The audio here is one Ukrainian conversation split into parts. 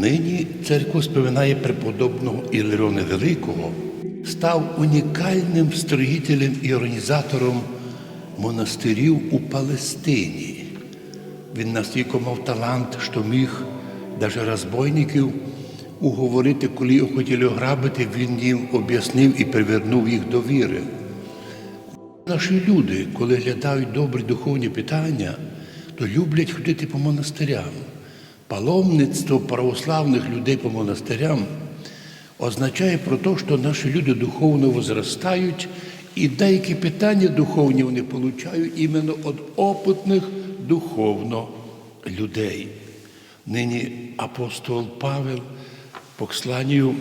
Нині церква споминає преподобного Іларіона Великого, став унікальним строїтелем і організатором монастирів у Палестині. Він настільки мав талант, що міг навіть розбойників уговорити, коли його хотіли ограбити, він їм об'яснив і привернув їх до віри. Наші люди, коли глядають добрі духовні питання, то люблять ходити по монастирям. Паломництво православних людей по монастирям означає про те, що наші люди духовно возростають, і деякі питання духовні вони получають іменно від опитних духовно людей. Нині апостол Павел по посланню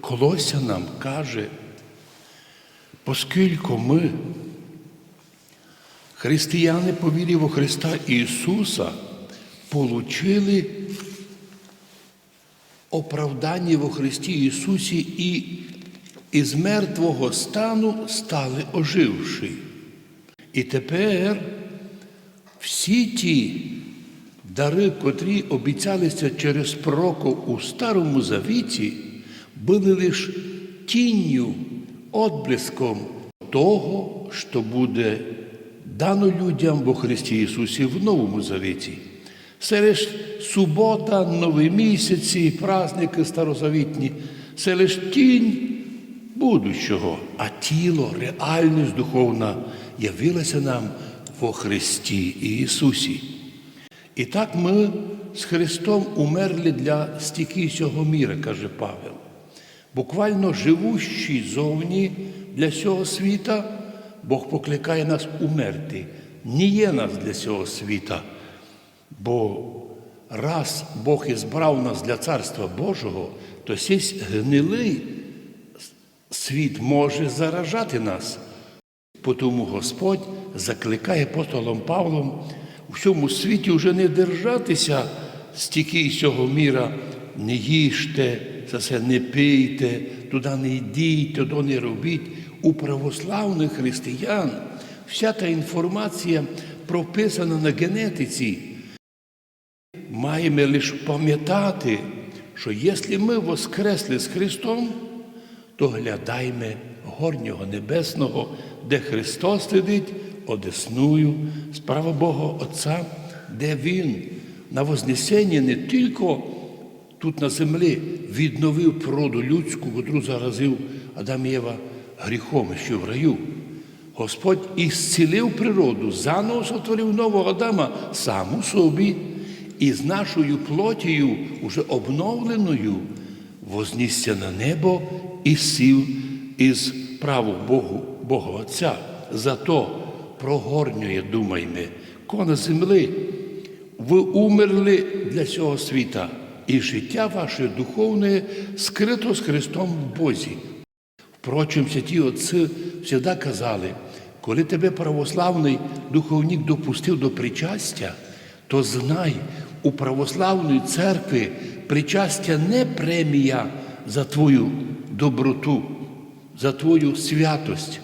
Колосянам каже, оскільки ми Християни по вірі во Христа Ісуса получили оправдання во Христі Ісусі і із мертвого стану стали оживши. І тепер всі ті дари, котрі обіцялися через пророків у Старому Завіті, були лише тінню, отблиском того, що буде дано людям во Христі Ісусі в Новому Завіті. Це лише субота, нові місяці, праздники старозавітні, це лише тінь будущого, а тіло, реальність духовна явилася нам во Христі Ісусі. І так ми з Христом умерли для стихій цього міра, каже Павел. Буквально живущі зовні для цього світа, Бог покликає нас умерти. Не є нас для цього світа, бо раз Бог ізбрав нас для Царства Божого, то цей гнилий світ може заражати нас. Тому Господь закликає апостолом Павлом у всьому світі вже не держатися стільки цього міра, не їжте, за це не пийте, туди не йдіть, туди не робіть. У православних християн вся та інформація прописана на генетиці. Маємо лише пам'ятати, що якщо ми воскресли з Христом, то глядаймо горнього небесного, де Христос сидить одесную, справа Бога Отця, де Він на Вознесенні не тільки тут на землі відновив природу людську, котру заразив Адам і Єва гріхом ще в раю. Господь ісцілив природу, заново сотворив нового Адама сам у собі, і з нашою плотію, уже обновленою, вознісся на небо і сів із праву Богу, Бога Отця. Зато про горньоє думаймо, ко землі ви умерли для цього світа, і життя ваше духовне скрито з Христом в Бозі. Впрочем, святі отці завжди казали, коли тебе православний духовник допустив до причастя, то знай, у православної церкви причастя не премія за твою доброту, за твою святость,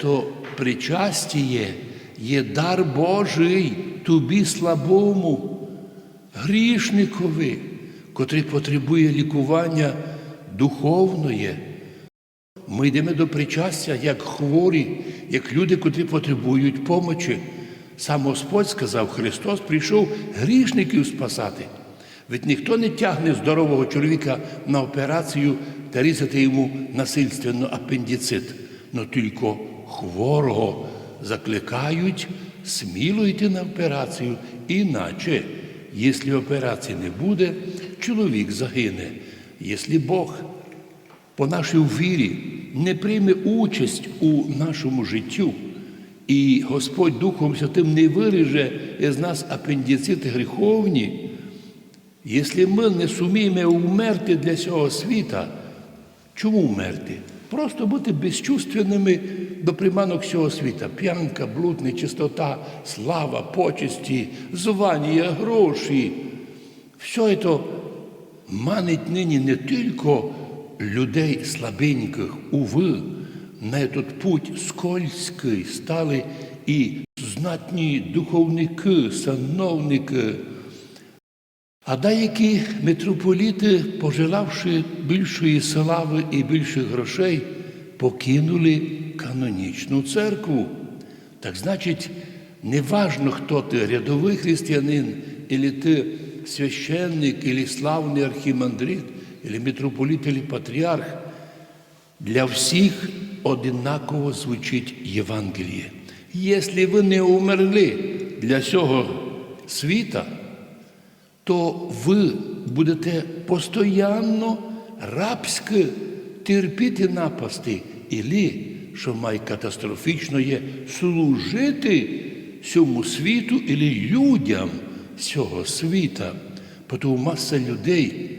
то причастіє є дар Божий тобі слабому, грішникові, котрий потребує лікування духовної. Ми йдемо до причастя як хворі, як люди, котрі потребують помочі. Сам Господь сказав, Христос прийшов грішників спасати. Ведь ніхто не тягне здорового чоловіка на операцію та різати йому насильственно апендицит, но тільки хворого закликають сміло йти на операцію, іначе, якщо операції не буде, чоловік загине. Якщо Бог по нашій вірі не прийме участь у нашому життю, і Господь Духом Святим не виріже із нас апендицити гріховні, якщо ми не суміємо умерти для цього світа, чому вмерти? Просто бути безчувственними до приманок цього світа. П'янка, блуд, нечистота, слава, почесті, звання, гроші. Все це манить нині не тільки людей слабеньких, уви, на этот путь скользкий стали і знатні духовники, сановники. А деякі митрополіти, пожелавши більшої слави і більших грошей, покинули канонічну церкву. Так значить, неважно, хто ти, рядовий християнин, или ти священник, или славний архімандрит, или митрополит, или патріарх, для всіх одинаково звучить Євангеліє. Якщо ви не умерли для цього світа, то ви будете постоянно рабськи терпіти напасти, ілі, що має катастрофічно є, служити цьому світу ілі людям цього світа. Тому маса людей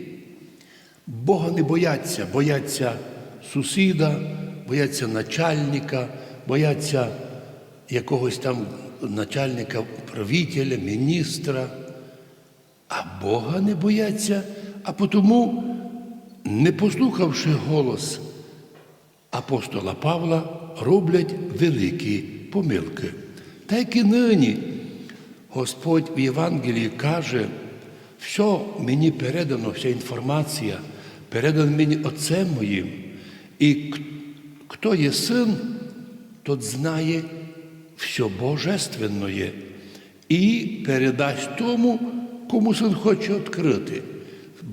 Бога не бояться, бояться сусіда, бояться начальника, бояться якогось там начальника правителя, міністра, а Бога не бояться, а тому, не послухавши голос апостола Павла, роблять великі помилки. Так і нині Господь в Євангелії каже, все мені передано, вся інформація, передана мені Отцем моїм. І хто є син, тот знає все божественное і передасть тому, кому син хоче відкрити.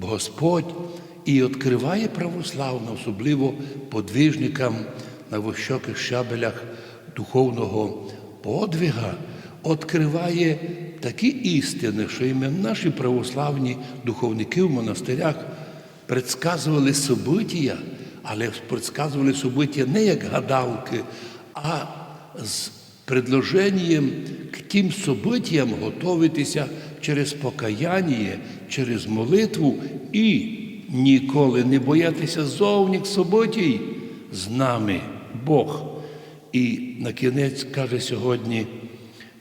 Господь і відкриває православно, особливо подвижникам на високих щабелях духовного подвига, відкриває такі істини, що іменно наші православні духовники в монастирях предсказували события, але предсказували события не як гадалки, а з предложенням к тим событиям готуватися через покаяння, через молитву і ніколи не боятися зовніх событій з нами Бог. І на кінець каже сьогодні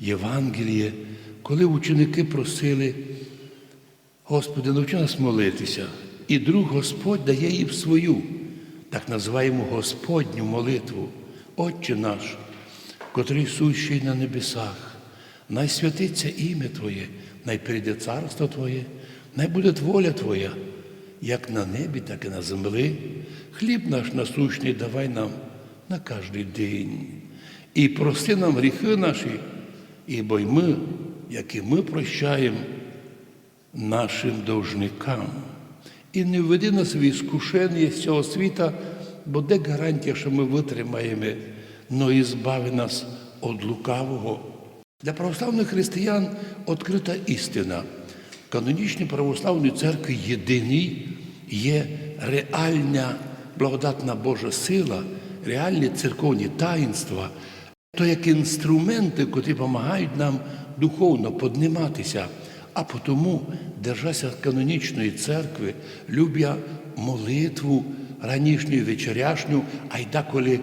Євангеліє, коли ученики просили Господи, навчи нас молитися. І друг Господь дає їм свою, так називаємо Господню молитву, Отче наш, котрий сущий на небесах, най святиться ім'я Твоє, най прийде царство Твоє, най буде воля Твоя, як на небі, так і на землі. Хліб наш насущний давай нам на кожний день. І прости нам гріхи наші, ібо й ми, як і ми прощаємо нашим должникам. І не введи нас в іскушення з цього світа, бо де гарантія, що ми витримаємо, но і збави нас від лукавого. Для православних християн відкрита істина. В канонічній православній церкві єдиній є реальна благодатна Божа сила, реальні церковні таїнства, то як інструменти, які допомагають нам духовно підніматися. А потому, держася канонічної церкви, любя молитву ранішню вечеряшню, а й деколи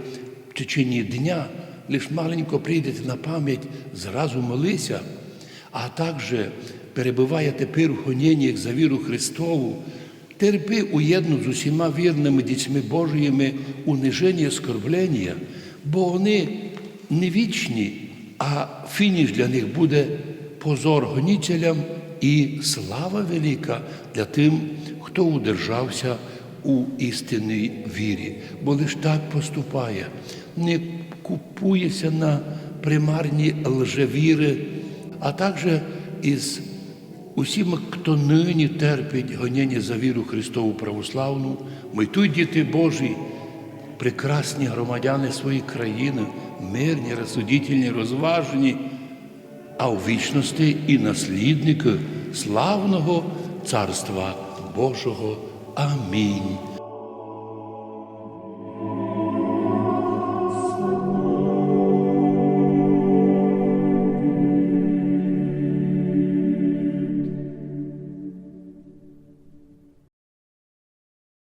в течение дня лиш маленько прийдете на пам'ять, зразу молися, а також перебуває тепер у гоніннях за віру Христову, терпи уєдно з усіма вірними дітьми Божіми униження скорблення, бо вони не вічні, а фініш для них буде позор гонітелям і слава велика для тим, хто удержався у істинній вірі. Бо лиш так поступає, не купується на примарні лжевіри, а також із усіма, хто нині терпить гоніння за віру Христову православну, ми тут, діти Божі, прекрасні громадяни своєї країни, мирні, розсудительні, розважені, а у вічності і наслідники славного Царства Божого. Амінь.